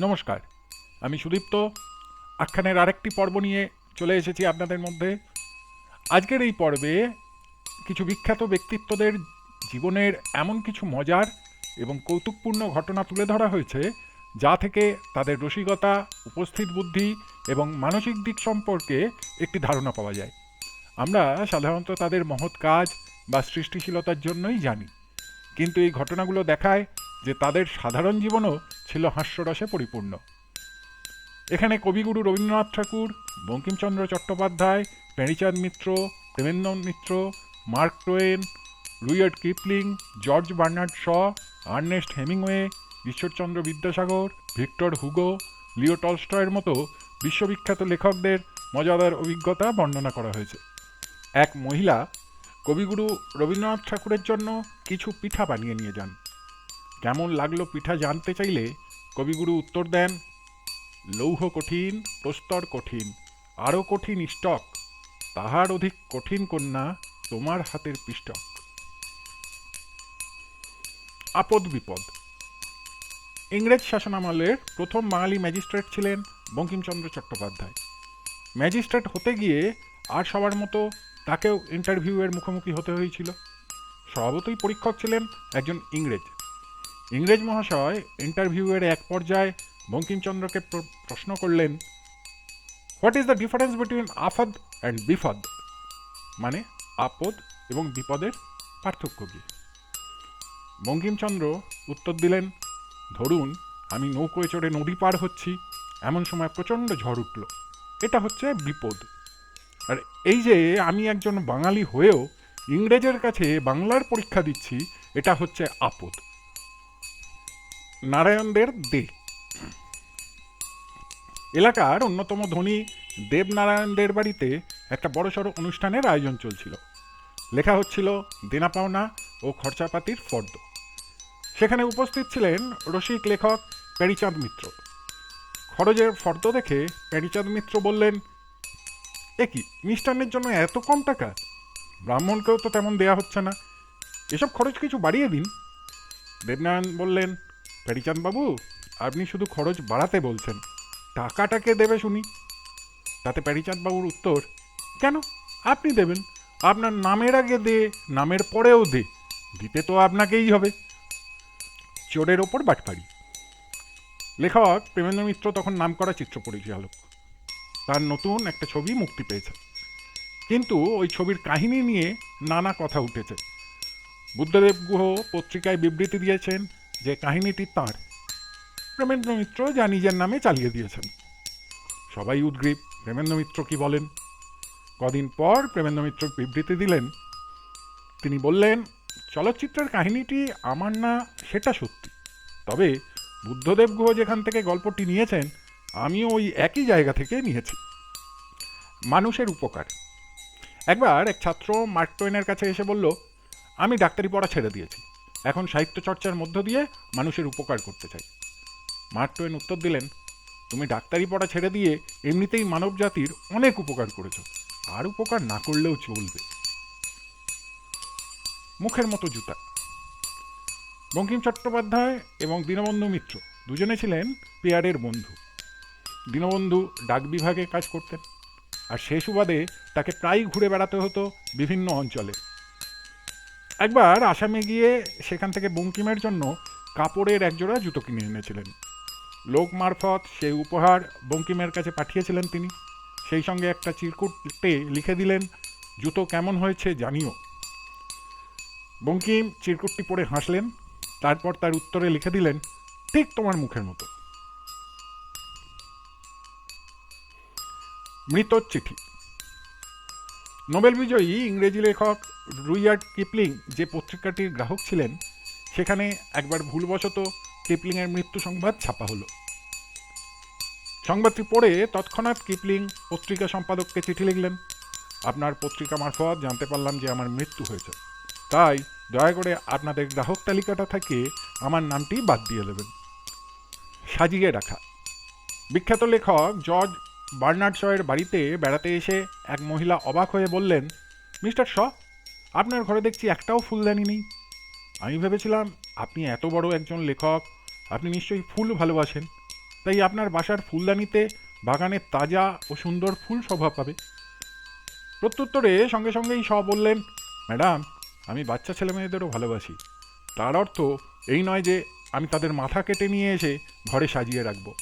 নমস্কার, আমি সুদীপ্ত। আখ্যানের আরেকটি পর্ব নিয়ে চলে এসেছি আপনাদের মধ্যে। আজকের এই পর্বে কিছু বিখ্যাত ব্যক্তিত্বদের জীবনের এমন কিছু মজার এবং কৌতুকপূর্ণ ঘটনা তুলে ধরা হয়েছে, যা থেকে তাদের রসিকতা, উপস্থিত বুদ্ধি এবং মানসিক দিক সম্পর্কে একটি ধারণা পাওয়া যায়। আমরা সাধারণত তাদের মহৎ কাজ বা সৃষ্টিশীলতার জন্যই জানি। কিন্তু এই ঘটনাগুলো দেখায় যে তাদের সাধারণ জীবনও ছিল হাস্যরসে পরিপূর্ণ। এখানে Kabiguru Rabindranath Thakur, Bankimchandra Chattopadhyay Pearychand Mitra Premendra Mitra, Mark Twain, Rudyard Kipling, George Bernard Shaw, Ernest Hemingway, Ishwarchandra Vidyasagar, Victor Hugo, Leo টলস্টয়ের মতো বিশ্ববিখ্যাত লেখকদের মজাদার অভিজ্ঞতা বর্ণনা করা হয়েছে। এক মহিলা কবিগুরু রবীন্দ্রনাথ ঠাকুরের জন্য কিছু পিঠা বানিয়ে নিয়ে যান। কেমন লাগল পিঠা জানতে চাইলে কবিগুরু উত্তর দেন, লৌহ কঠিন, প্রস্তর কঠিন, আরও কঠিন স্টক, তাহার অধিক কঠিন কন্যা তোমার হাতের পিষ্টক। আপদ বিপদ। ইংরেজ শাসনামলের প্রথম বাঙালি ম্যাজিস্ট্রেট ছিলেন বঙ্কিমচন্দ্র চট্টোপাধ্যায়। ম্যাজিস্ট্রেট হতে গিয়ে আর সবার মতো তাকেও ইন্টারভিউয়ের মুখোমুখি হতে হয়েছিল। স্বভাবতই পরীক্ষক ছিলেন একজন ইংরেজ। ইংরেজ মহাশয় ইন্টারভিউয়ের এক পর্যায়ে বঙ্কিমচন্দ্রকে প্রশ্ন করলেন what is the difference between আফদ and বিফদ? মানে আপদ এবং বিপদের পার্থক্য কী? বঙ্কিমচন্দ্র উত্তর দিলেন, ধরুন, আমি নৌকোয় চড়ে নদী পার হচ্ছি, এমন সময় প্রচণ্ড ঝড় উঠল। এটা হচ্ছে বিপদ। আর এই যে আমি একজন বাঙালি হয়েও ইংরেজের কাছে বাংলার পরীক্ষা দিচ্ছি, এটা হচ্ছে আপদ। নারায়ণদের দে। এলাকার অন্যতম ধনী দেবনারায়ণদের বাড়িতে একটা বড়সড় অনুষ্ঠানের আয়োজন চলছিল। লেখা হচ্ছিল দেনা পাওনা ও খরচাপাতির ফর্দ। সেখানে উপস্থিত ছিলেন রসিক লেখক প্যারিচাঁদ মিত্র। খরচের ফর্দ দেখে প্যারিচাঁদ মিত্র বললেন, এ কি, মিষ্টান্নের জন্য এত কম টাকা? ব্রাহ্মণকেও তো তেমন দেয়া হচ্ছে না। এসব খরচ কিছু বাড়িয়ে দিন। দেবনারায়ণ বললেন বাবু, আপনি শুধু খরচ বাড়াতে বলছেন। টাকাটাকে দেবে শুনি। তাতে প্যারিচাঁদ বাবুর উত্তর, কেন? আপনি দেবেন। আপনার নামের আগে দে, নামের পরেও দে। দিতে তো আপনাকেই হবে। চোরের ওপর বাটপাড়ি। লেখক প্রেমেন্দ্র মিত্র তখন নাম করা চিত্র পরিচালক তার নতুন একটা ছবি মুক্তি পেয়েছে। কিন্তু ওই ছবির কাহিনী নিয়ে নানা কথা উঠেছে। বুদ্ধদেব গুহ পত্রিকায় বিবৃতি দিয়েছেন যে কাহিনীটি তাঁর, প্রেমেন্দ্র মিত্র যা নিজের নামে চালিয়ে দিয়েছেন। সবাই উদ্গ্রীব, প্রেমেন্দ্র মিত্র কি বলেন? কদিন পর প্রেমেন্দ্র মিত্র বিবৃতি দিলেন। তিনি বললেন, চলচ্চিত্রের কাহিনীটি আমার না, সেটা সত্যি। তবে বুদ্ধদেব গুহ যেখান থেকে গল্পটি নিয়েছেন, আমিও ওই একই জায়গা থেকে নিয়েছি। মানুষের উপকার। একবার এক ছাত্র মার্ক টোয়েনের কাছে এসে বলল, আমি ডাক্তারি পড়া ছেড়ে দিয়েছি। এখন সাহিত্য চর্চার মধ্য দিয়ে মানুষের উপকার করতে চাই। মার্ক টোয়েন উত্তর দিলেন, তুমি ডাক্তারি পড়া ছেড়ে দিয়ে এমনিতেই মানব জাতির অনেক উপকার করেছ। আর উপকার না করলেও চলবে। মুখের মতো জুতা। বঙ্কিম চট্টোপাধ্যায় এবং দীনবন্ধু মিত্র দুজনে ছিলেন পেয়ারের বন্ধু। দীনবন্ধু ডাক বিভাগে কাজ করতেন, আর সে সুবাদে তাকে প্রায়ই ঘুরে বেড়াতে হতো বিভিন্ন অঞ্চলে। একবার আসামে গিয়ে সেখান থেকে বঙ্কিমের জন্য কাপড়ের একজোড়া জুতো কিনে এনেছিলেন। লোক মারফত সেই উপহার বঙ্কিমের কাছে পাঠিয়েছিলেন তিনি। সেই সঙ্গে একটা চিরকুটে লিখে দিলেন, জুতো কেমন হয়েছে জানিও। বঙ্কিম চিরকুটটি পড়ে হাসলেন, তারপর তার উত্তরে লিখে দিলেন, ঠিক তোমার মুখের মতো। মৃত চিঠি। নোবেল বিজয়ী ইংরেজি লেখক রুইয়ার্ড কিপলিং যে পত্রিকাটির গ্রাহক ছিলেন, সেখানে একবার ভুলবশত কিপলিংয়ের মৃত্যু সংবাদ ছাপা হলো। সংবাদটি পড়ে তৎক্ষণাৎ কিপলিং পত্রিকা সম্পাদককে চিঠি লিখলেন। আপনার পত্রিকা মারফত জানতে পারলাম যে আমার মৃত্যু হয়েছে। তাই দয়া করে আপনাদের গ্রাহক তালিকাটা থেকে আমার নামটি বাদ দিয়ে দেবেন। সাজিয়ে রাখা। বিখ্যাত লেখক জর্জ বার্নার্ড শয়ের বাড়িতে বেড়াতে এসে এক মহিলা অবাক হয়ে বললেন, মিস্টার শ আপনার ঘরে দেখছি একটাও ফুলদানি নেই। আমি ভেবেছিলাম, আপনি এত বড় একজন লেখক, আপনি নিশ্চয়ই ফুল ভালোবাসেন। তাই আপনার বাসার ফুলদানিতে বাগানের তাজা ও সুন্দর ফুল শোভা পাবে। প্রত্যুত্তরে সঙ্গে সঙ্গেই স বললেন, ম্যাডাম, আমি বাচ্চা ছেলে মেয়েদেরও ভালোবাসি। তার অর্থ এই নয় যে আমি তাদের মাথা কেটে নিয়ে এসে ঘরে সাজিয়ে রাখব।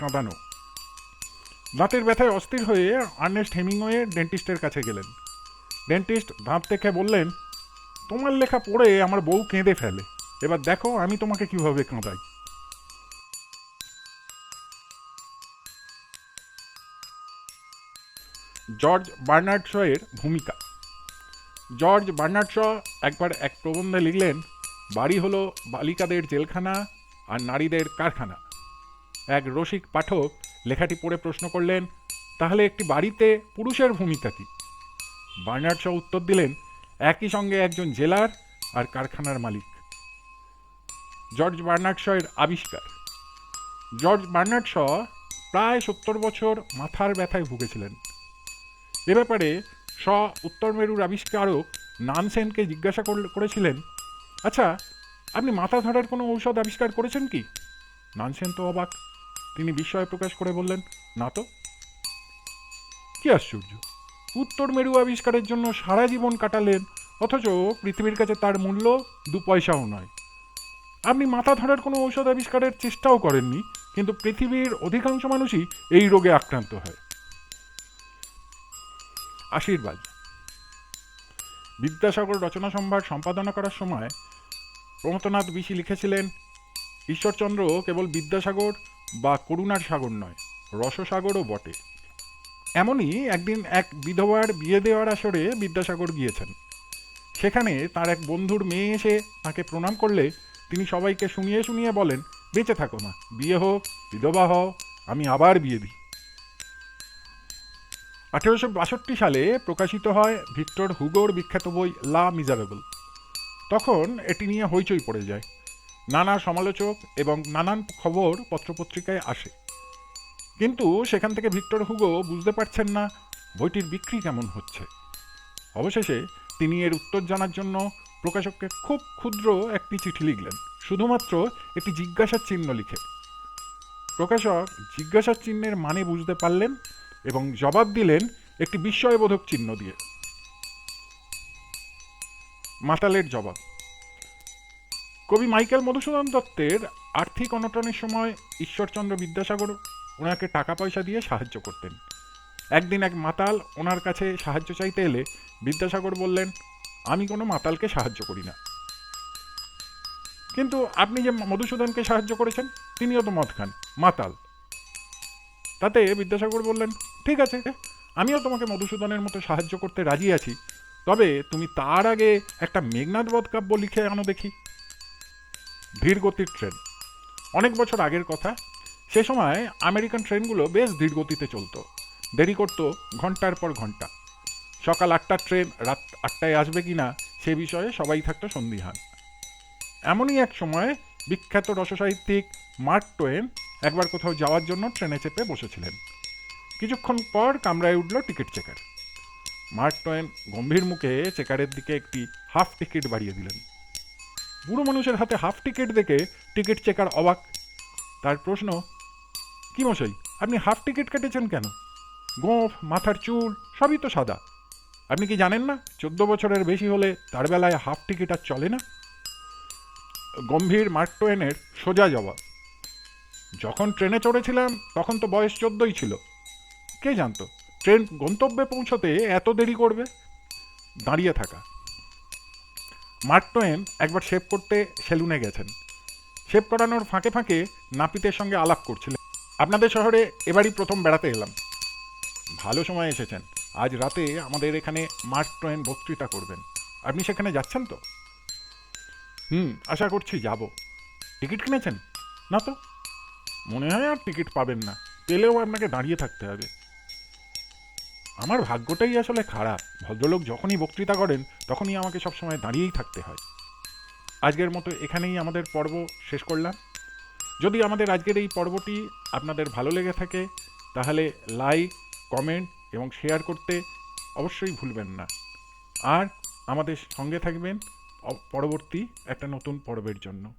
কাঁদানো। দাঁতের ব্যথায় অস্থির হয়ে আর্নেস্ট হেমিংওয়ে ডেন্টিস্টের কাছে গেলেন। ডেন্টিস্ট দাঁত দেখে বললেন, তোমার লেখা পড়ে আমার বউ কেঁদে ফেলে। এবার দেখো আমি তোমাকে কীভাবে কাঁদাই। জর্জ বার্নার্ড শয়ের ভূমিকা। জর্জ বার্নার্ড শ একবার এক প্রবন্ধে লিখলেন, বাড়ি হলো বালিকাদের জেলখানা আর নারীদের কারখানা। এক রসিক পাঠক লেখাটি পড়ে প্রশ্ন করলেন, তাহলে একটি বাড়িতে পুরুষের ভূমিকা কী? বার্নার্ড শ উত্তর দিলেন, একই সঙ্গে একজন জেলার আর কারখানার মালিক। জর্জ বার্নার্ড শয়ের আবিষ্কার। জর্জ বার্নার্ড শ প্রায় সত্তর বছর মাথার ব্যথায় ভুগেছিলেন। এ ব্যাপারে শ উত্তর মেরুর আবিষ্কারক নানসেনকে জিজ্ঞাসা করেছিলেন আচ্ছা আপনি মাথা ধরার কোনো ঔষধ আবিষ্কার করেছেন কি? নানসেন তো অবাক তিনি বিস্ময় প্রকাশ করে বললেন, না তো? কি আশ্চর্য! উত্তর মেরু আবিষ্কারের জন্য সারা জীবন কাটালেন, অথচ পৃথিবীর কাছে তার মূল্য দু পয়সাও নয়। আপনি মাথা ধরার কোনো ঔষধ আবিষ্কারের চেষ্টাও করেননি, কিন্তু পৃথিবীর অধিকাংশ মানুষই এই রোগে আক্রান্ত হয়। আশীর্বাদ। বিদ্যাসাগর রচনা সম্ভার সম্পাদনা করার সময় প্রমথনাথ বিশি লিখেছিলেন, ঈশ্বরচন্দ্র কেবল বিদ্যাসাগর বা করুণার সাগর নয়, রসসাগরও বটে। এমনই একদিন এক বিধবার বিয়ে দেওয়ার আসরে বিদ্যাসাগর গিয়েছেন। সেখানে তার এক বন্ধুর মেয়ে এসে তাকে প্রণাম করলে তিনি সবাইকে শুনিয়ে শুনিয়ে বলেন, বেঁচে থাকো না বিয়ে হোক, বিধবা হও, আমি আবার বিয়ে দিই। আঠেরোশো বাষট্টি সালে প্রকাশিত হয় ভিক্টর হুগোর বিখ্যাত বই লা মিজারেবল। তখন এটি নিয়ে হইচই পড়ে যায়। নানা সমালোচক এবং নানান খবর পত্রপত্রিকায় আসে। কিন্তু সেখান থেকে ভিক্টর হুগো বুঝতে পারছেন না বইটির বিক্রি কেমন হচ্ছে। অবশেষে তিনি এর উত্তর জানার জন্য প্রকাশককে খুব ক্ষুদ্র একটি চিঠি লিখলেন, শুধুমাত্র একটি জিজ্ঞাসার চিহ্ন লিখে। প্রকাশক জিজ্ঞাসার চিহ্নের মানে বুঝতে পারলেন এবং জবাব দিলেন একটি বিস্ময়বোধক চিহ্ন দিয়ে। মাতালের জবাব। কবি মাইকেল মধুসূদন দত্তের আর্থিক অনটনের সময় ঈশ্বরচন্দ্র বিদ্যাসাগর ওনাকে টাকা পয়সা দিয়ে সাহায্য করতেন। একদিন এক মাতাল ওনার কাছে সাহায্য চাইতে এলে বিদ্যাসাগর বললেন, আমি কোনো মাতালকে সাহায্য করি না। কিন্তু আপনি যে মধুসূদনকে সাহায্য করেছেন, তিনিও তো মদ খান, মাতাল। তাতে বিদ্যাসাগর বললেন, ঠিক আছে, আমিও তোমাকে মধুসূদনের মতো সাহায্য করতে রাজি আছি। তবে তুমি তার আগে একটা মেঘনাথ বধ কাব্য লিখে আনো দেখি। ধীর গতির ট্রেন। অনেক বছর আগের কথা, সে সময় আমেরিকান ট্রেনগুলো বেশ ধীর গতিতে চলতো। দেরি করতো ঘণ্টার পর ঘণ্টা। সকাল আটটার ট্রেন, রাত আটটায় আসবে কি না সে বিষয়ে সবাই থাকতো সন্দিহান। এমনই এক সময় বিখ্যাত রসসাহিত্যিক মার্ক টোয়েন একবার কোথাও যাওয়ার জন্য ট্রেনে চেপে বসেছিলেন। কিছুক্ষণ পর কামরায় উঠল টিকিট চেকার। মার্ক টোয়েন গম্ভীর মুখে চেকারের দিকে একটি হাফ টিকিট বাড়িয়ে দিলেন। বুড়ো মানুষের হাতে হাফ টিকিট দেখে টিকিট চেকার অবাক। তার প্রশ্ন, কি মশাই, আপনি হাফ টিকিট কেটেছেন কেন? গোঁফ, মাথার চুল, সবই তো সাদা। আপনি কি জানেন না, চোদ্দ বছরের বেশি হলে তার বেলায় হাফ টিকিট আর চলে না? গম্ভীর মার্ক টোয়েনের সোজা জবাব, যখন ট্রেনে চড়েছিলাম, তখন তো বয়স চোদ্দই ছিল। কে জানতো, ট্রেন গন্তব্যে পৌঁছতে এত দেরি করবে? দাঁড়িয়ে থাকা। মার্ক টোয়েন একবার শেভ করতে সেলুনে গেছেন। শেভ করানোর ফাঁকে ফাঁকে নাপিতের সঙ্গে আলাপ করছিলেন। আপনাদের শহরে এবারই প্রথম বেড়াতে এলাম। ভালো সময় এসেছেন। আজ রাতে আমাদের এখানে মার্ক টোয়েন বক্তৃতা করবেন। আপনি সেখানে যাচ্ছেন তো? হুম, আশা করছি যাব। টিকিট কিনেছেন? না তো? মনে হয় আর টিকিট পাবেন না। পেলেও আপনাকে দাঁড়িয়ে থাকতে হবে। আমার ভাগ্যটাই আসলে খারাপ। ভদ্রলোক যখনই বক্তৃতা করেন, তখনই আমাকে সবসময় দাঁড়িয়েই থাকতে হয়। আজকের মতো এখানেই আমাদের পর্ব শেষ করলাম। যদি আমাদের আজকের এই পর্বটি আপনাদের ভালো লেগে থাকে, তাহলে লাইক, কমেন্ট এবং শেয়ার করতে অবশ্যই ভুলবেন না। আর আমাদের সঙ্গে থাকবেন পরবর্তী একটা নতুন পর্বের জন্য।